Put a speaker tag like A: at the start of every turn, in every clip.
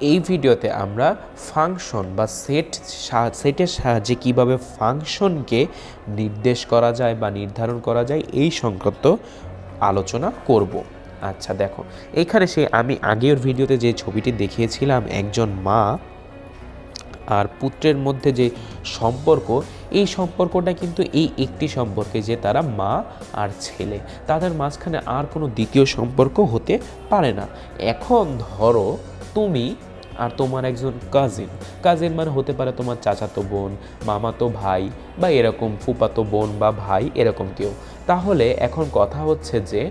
A: এই ভিডিওতে আমরা ফাংশন বা সেট সেটের সাহায্যে কীভাবে ফাংশনকে নির্দেশ করা যায় বা নির্ধারণ করা যায় এই সংক্রান্ত আলোচনা করব। আচ্ছা দেখো, এখানে সে, আমি আগের ভিডিওতে যে ছবিটি দেখিয়েছিলাম, একজন মা আর পুত্রের মধ্যে যে সম্পর্ক, এই সম্পর্কটা কিন্তু এই একটি সম্পর্কে যে তারা মা আর ছেলে, তাদের মাঝখানে আর কোনো দ্বিতীয় সম্পর্ক হতে পারে না। এখন ধরো তুমি আর তোমার একজন কাজিন কাজিন মানে হতে পারে তোমার চাচাতো বোন, মামাতো ভাই বা এরকম ফুপাতো বোন বা ভাই, এরকম কেউ। তাহলে এখন কথা হচ্ছে যে,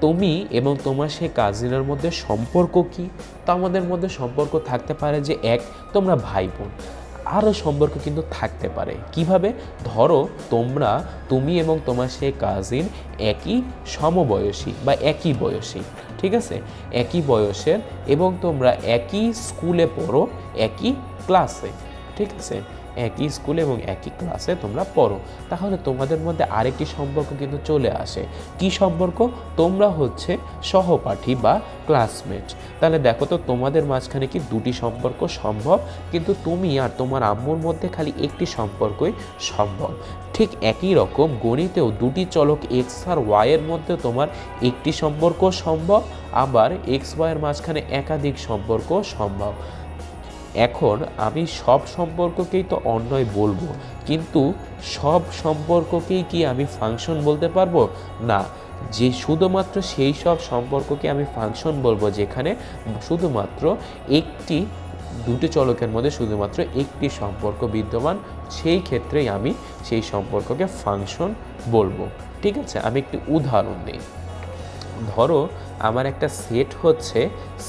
A: তুমি এবং তোমার সেই কাজিনের মধ্যে সম্পর্ক কি? তো আমাদের মধ্যে সম্পর্ক থাকতে পারে যে, এক, তোমরা ভাই বোন আরও সম্পর্ক কিন্তু থাকতে পারে। কীভাবে? ধরো, তোমরা, তুমি এবং তোমার সেই কাজিন একই সমবয়সী বা একই বয়সী। ঠিক আছে? একই বয়সের এবং তোমরা একই স্কুলে পড়ো একই ক্লাসে ঠিক আছে? একই স্কুলে এবং একই ক্লাসে তোমরা পড়ো। তাহলে তোমাদের মধ্যে আরেকটি সম্পর্ক কিন্তু চলে আসে। কি সম্পর্ক? তোমরা হচ্ছে সহপাঠী বা ক্লাসমেট তাহলে দেখো তো, তোমাদের মাঝখানে কি দুটি সম্পর্ক সম্ভব? কিন্তু তুমি আর তোমার আম্মুর মধ্যে খালি একটি সম্পর্কই সম্ভব। ঠিক একই রকম গণিতেও দুটি চলক এক্স আর ওয়াইয়ের মধ্যে তোমার একটি সম্পর্ক সম্ভব, আবার এক্স ওয়াইয়ের মাঝখানে একাধিক সম্পর্ক সম্ভব। এখন আমি সব সম্পর্ককেই তো অন্যয় বলব, কিন্তু সব সম্পর্ককেই কি আমি ফাংশন বলতে পারব? না, যে শুধুমাত্র সেই সব সম্পর্ককে আমি ফাংশন বলব যেখানে শুধুমাত্র একটি, দুটি চলকের মধ্যে শুধুমাত্র একটি সম্পর্ক বিদ্যমান, সেই ক্ষেত্রেই আমি সেই সম্পর্ককে ফাংশন বলব। ঠিক আছে? আমি একটি উদাহরণ দিই। ধরো, আমার একটা সেট হচ্ছে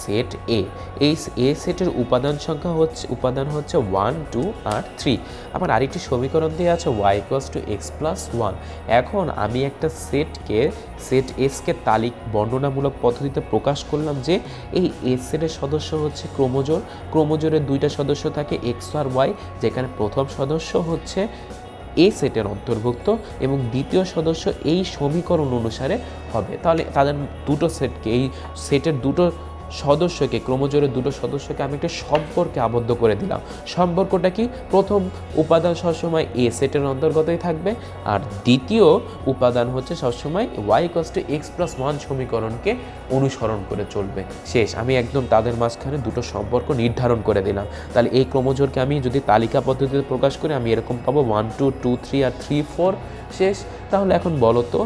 A: সেট এ এই এ সেটের উপাদান সংখ্যা হচ্ছে, উপাদান হচ্ছে ওয়ান টু আর থ্রি আমার আরেকটি সমীকরণ দিয়ে আছে Y equals two X plus one এখন আমি একটা সেটকে সেট এসকে তালিক বর্ণনামূলক পদ্ধতিতে প্রকাশ করলাম যে, এই এস সেটের সদস্য হচ্ছে ক্রোমোজোর। ক্রোমোজোরের দুইটা সদস্য থাকে এক্স আর ওয়াই যেখানে প্রথম সদস্য হচ্ছে এ সেটের অন্তর্ভুক্ত এবং দ্বিতীয় সদস্য এই সমীকরণ অনুসারে হবে, তাহলে তাদের দুটো সেটকে এই সেটের দুটো সদস্যকে ক্রমজোরের দুটো সদস্যকে আমি একটা সম্পর্কে আবদ্ধ করে দিলাম। সম্পর্কটা কি? প্রথম উপাদান সবসময় এ সেটের অন্তর্গতই থাকবে, আর দ্বিতীয় উপাদান হচ্ছে সবসময় ওয়াই কস্টে এক্স প্লাস ওয়ান সমীকরণকে অনুসরণ করে চলবে। শেষ, আমি একদম তাদের মাঝখানে দুটো সম্পর্ক নির্ধারণ করে দিলাম। তাহলে এই ক্রমজোরকে আমি যদি তালিকা পদ্ধতিতে প্রকাশ করি, আমি এরকম পাবো ওয়ান টু টু থ্রি আর থ্রি ফোর শেষ। তাহলে এখন বলো তো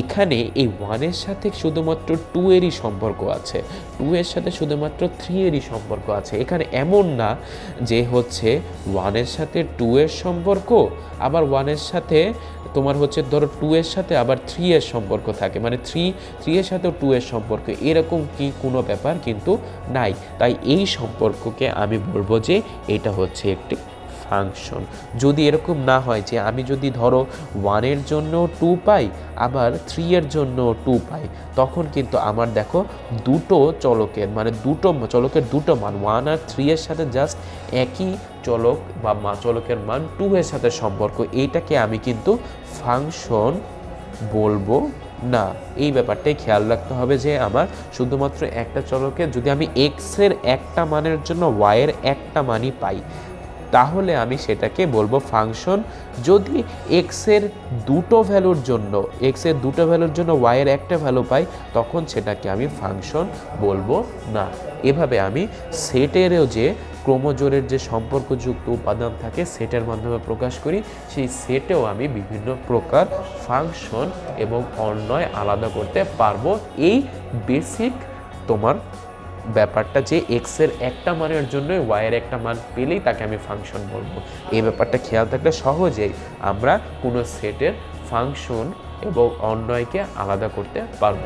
A: এখানে এই ওয়ানের সাথে শুধুমাত্র টু এরই সম্পর্ক আছে। টু এর সাথে শুধুমাত্র থ্রি এরই সম্পর্ক আছে। এখানে এমন না যে হচ্ছে ওয়ানের সাথে টু এর সম্পর্ক, আবার ওয়ানের সাথে তোমার হচ্ছে ধরো টু এর সাথে আবার থ্রি এর সম্পর্ক থাকে। মানে থ্রি থ্রি এর সাথেও টু এর সম্পর্ক। এরকম কি কোনো ব্যাপার কিন্তু নাই। তাই এই সম্পর্ককে আমি বলব যে এটা হচ্ছে একটি ফাংশন যদি এরকম না হয় যে আমি যদি ধরো ওয়ানের জন্য টু পাই, আবার থ্রি এর জন্য টু পাই, তখন কিন্তু আমার দেখো দুটো চলকের মানে দুটো চলকের দুটো মান ওয়ান আর থ্রি এর সাথে জাস্ট একই চলক বা মা, চলকের মান টু এর সাথে সম্পর্ক। এইটাকে আমি কিন্তু ফাংশন বলব না। এই ব্যাপারটাই খেয়াল রাখতে হবে যে আমার শুধুমাত্র একটা চলকে যদি আমি এক্সের একটা মানের জন্য ওয়াইয়ের একটা মানই পাই তাহলে আমি সেটাকে বলব ফাংশন যদি এক্সের দুটো ভ্যালুর জন্য এক্সের দুটো ভ্যালুর জন্য ওয়াইয়ের একটা ভ্যালু পাই, তখন সেটাকে আমি ফাংশন বলব না। এভাবে আমি সেটেরও যে ক্রোমোজোরের যে সম্পর্কযুক্ত উপাদান থাকে, সেটের মাধ্যমে প্রকাশ করি, সেই সেটেও আমি বিভিন্ন প্রকার ফাংশন এবং অন্যয় আলাদা করতে পারব। এই বেসিক তোমার ব্যাপারটা যে এক্সের একটা মানের জন্য ওয়াইয়ের একটা মান পেলেই তাকে আমি ফাংশন বলব। এই ব্যাপারটা খেয়াল থাকলে সহজেই আমরা কোনো সেটের ফাংশন এবং অন্যয়কে আলাদা করতে পারব।